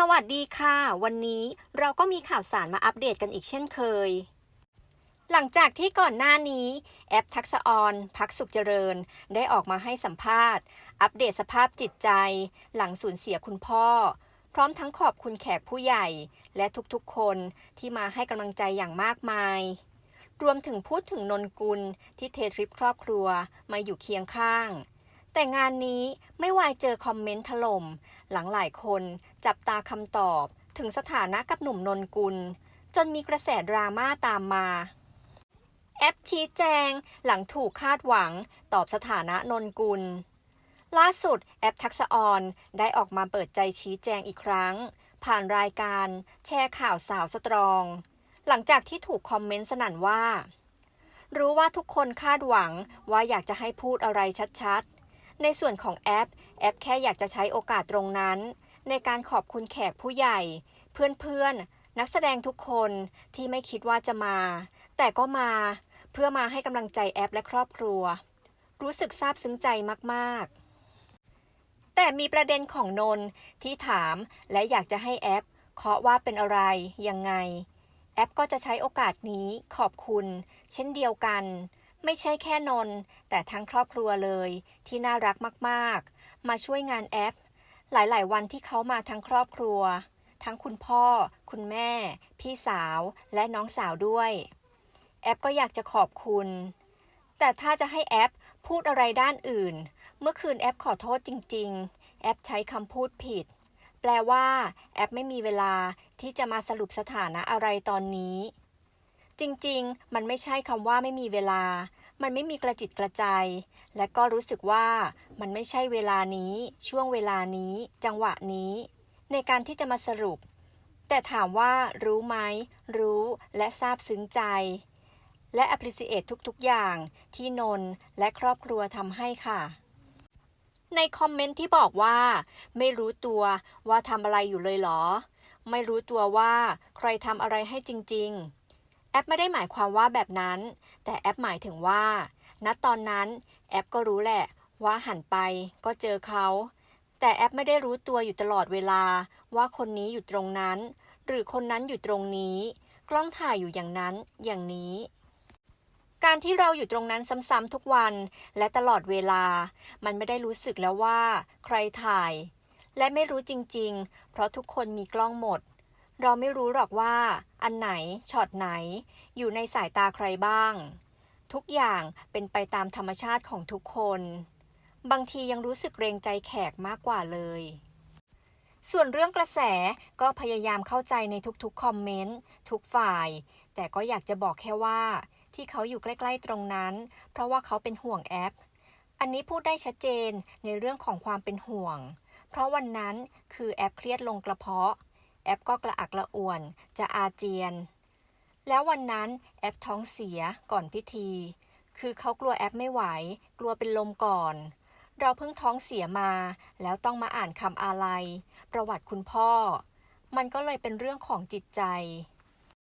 สวัสดีค่ะ วันนี้เราก็มีข่าวสารมาอัปเดตกันอีกเช่นเคย หลังจากที่ก่อนหน้านี้แอปทักษะออน พักสุขเจริญ ได้ออกมาให้สัมภาษณ์ อัปเดตสภาพจิตใจ หลังสูญเสียคุณพ่อ พร้อมทั้งขอบคุณแขกผู้ใหญ่ และทุกๆคนที่มาให้กำลังใจอย่างมากมาย รวมถึงพูดถึงนนกุลที่เททริปครอบครัวมาอยู่เคียงข้าง แต่งานนี้ไม่วายเจอคอมเมนต์ถล่ม หลังหลายคนจับตาคำตอบถึงสถานะกับหนุ่มนนกุล จนมีกระแสดราม่าตามมา แอปชี้แจงหลังถูกคาดหวังตอบสถานะนนกุล ล่าสุดแอปทักษออนได้ออกมาเปิดใจชี้แจงอีกครั้ง ผ่านรายการแชร์ข่าวสาวสตรอง หลังจากที่ถูกคอมเมนต์สนั่นว่า รู้ว่าทุกคนคาดหวังว่าอยากจะให้พูดอะไรชัดๆ ในส่วนของแอป แอปแค่อยากจะใช้โอกาสตรงนั้น ในการขอบคุณแขกผู้ใหญ่ เพื่อนๆ นักแสดงทุกคนที่ไม่คิดว่าจะมา แต่ก็มาเพื่อมาให้กำลังใจแอปและครอบครัว รู้สึกซาบซึ้งใจมากๆแต่มีประเด็นของนนท์ที่ถามและอยากจะให้แอปเคาะว่าเป็นอะไร ยังไง แอปก็จะใช้โอกาสนี้ขอบคุณ เช่นเดียวกัน ไม่ใช่แค่นนท์แต่ทั้งครอบครัวเลยที่น่ารักมากๆ มาช่วยงานแอป หลายๆ วันที่เขามาทั้งครอบครัว ทั้งคุณพ่อ คุณแม่ พี่สาวและน้องสาวด้วย แอปก็อยากจะขอบคุณ แต่ถ้าจะให้แอปพูดอะไรด้านอื่น เมื่อคืนแอปขอโทษจริง ๆ แอปใช้คำพูดผิด แปลว่า แอปไม่มีเวลาที่จะมาสรุปสถานะอะไรตอนนี้ จริงๆ มันไม่ใช่คำว่าไม่มีเวลา มันไม่มีกระจิตกระใจ และก็รู้สึกว่ามันไม่ใช่เวลานี้ ช่วงเวลานี้ จังหวะนี้ ในการที่จะมาสรุป แต่ถามว่ารู้ไหม รู้และซาบซึ้งใจ และ appreciate ทุกๆ อย่างที่นนและครอบครัวทำให้ค่ะ ในคอมเมนต์ที่บอกว่า ไม่รู้ตัวว่าทำอะไรอยู่เลยเหรอ ไม่รู้ตัวว่าใครทำอะไรให้จริง ๆ แอปไม่ได้หมายความว่าแบบนั้น แต่แอปหมายถึงว่า ณตอนนั้น แอปก็รู้แหละว่าหันไปก็เจอเขา แต่แอปไม่ได้รู้ตัวอยู่ตลอดเวลาว่าคนนี้อยู่ตรงนั้น หรือคนนั้นอยู่ตรงนี้ กล้องถ่ายอยู่อย่างนั้นอย่างนี้ การที่เราอยู่ตรงนั้นซ้ำๆทุกวันและตลอดเวลา มันไม่ได้รู้สึกแล้วว่า ใครถ่าย และไม่รู้จริง ๆ เพราะทุกคนมีกล้องหมด เราไม่รู้หรอกว่า อันไหนช็อตไหน อยู่ในสายตาใครบ้าง ทุกอย่างเป็นไปตามธรรมชาติของทุกคน บางทียังรู้สึกเกรงใจแขกมากกว่าเลย ส่วนเรื่องกระแสก็พยายามเข้าใจในทุกๆคอมเมนต์ทุกฝ่าย แต่ก็อยากจะบอกแค่ว่า ที่เขาอยู่ใกล้ ๆ ตรงนั้น เพราะว่าเขาเป็นห่วงแอป อันนี้พูดได้ชัดเจนในเรื่องของความเป็นห่วง เพราะวันนั้นคือแอปเครียดลงกระเพาะ แอปก็กระอักกระอ่วน จะอาเจียน แล้ววันนั้นแอปท้องเสียก่อนพิธี คือเขากลัวแอปไม่ไหว กลัวเป็นลมก่อน เราเพิ่งท้องเสียมา แล้วต้องมาอ่านคำอาลัยประวัติคุณพ่อ มันก็เลยเป็นเรื่องของจิตใจ